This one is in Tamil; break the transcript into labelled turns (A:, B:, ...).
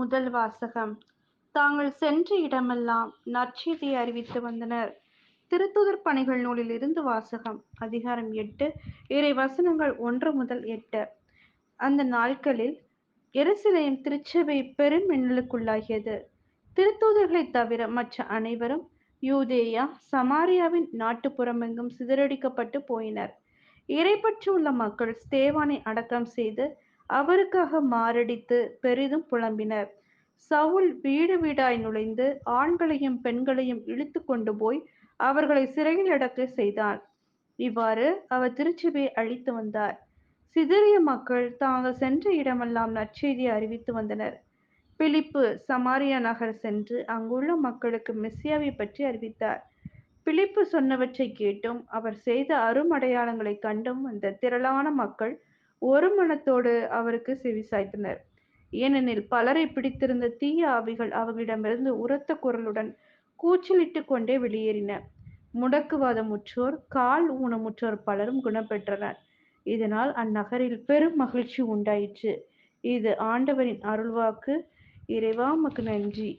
A: முதல் வாசகம். தாங்கள் சென்ற இடமெல்லாம் நற்செய்தியை அறிவித்து வந்தனர். திருத்துதர் பணிகள் நூலில் இருந்து வாசகம். அதிகாரம் எட்டு இறை வசனங்கள் ஒன்று முதல் எட்டு. அந்த நாட்களில் எருசலேம் திருச்சபை பெரும் மின்னலுக்குள்ளாகியது. திருத்தூதர்களை தவிர மற்ற அனைவரும் யூதேயா சமாரியாவின் நாட்டுப்புறமெங்கும் சிதறடிக்கப்பட்டு போயினர். இறைப்பற்று உள்ள மக்கள் ஸ்தேவானை அடக்கம் செய்து அவருக்காக மாரடித்து பெரிதும் புலம்பினர். சவுல் வீடு வீடாய் நுழைந்து ஆண்களையும் பெண்களையும் இழுத்து கொண்டு போய் அவர்களை சிறையில் அடக்க செய்தான். இவ்வாறு அவர் திருச்சபை அழித்து வந்தார். சிதறிய மக்கள் தாங்கள் சென்ற இடமெல்லாம் நற்செய்தியை அறிவித்து வந்தனர். பிலிப்பு சமாரியா நகர் சென்று அங்குள்ள மக்களுக்கு மெஸ்ஸியாவை பற்றி அறிவித்தார். பிலிப்பு சொன்னவற்றை கேட்டும் அவர் செய்த அருமடையாளங்களை கண்டும் வந்த திரளான மக்கள் ஒரு மனத்தோடு அவருக்கு செவிசாய்த்தனர் ஏனெனில் பலரை பிடித்திருந்த தீய ஆவிகள் அவர்களிடமிருந்து உரத்த குரலுடன் கூச்சலிட்டு கொண்டே வெளியேறின. முடக்குவாதமுற்றோர் கால் ஊனமுற்றோர் பலரும் குணப்பெற்றனர். இதனால் அந்நகரில் பெரும் மகிழ்ச்சி உண்டாயிற்று. இது ஆண்டவரின் அருள்வாக்கு. இறைவா மக்கு நன்றி.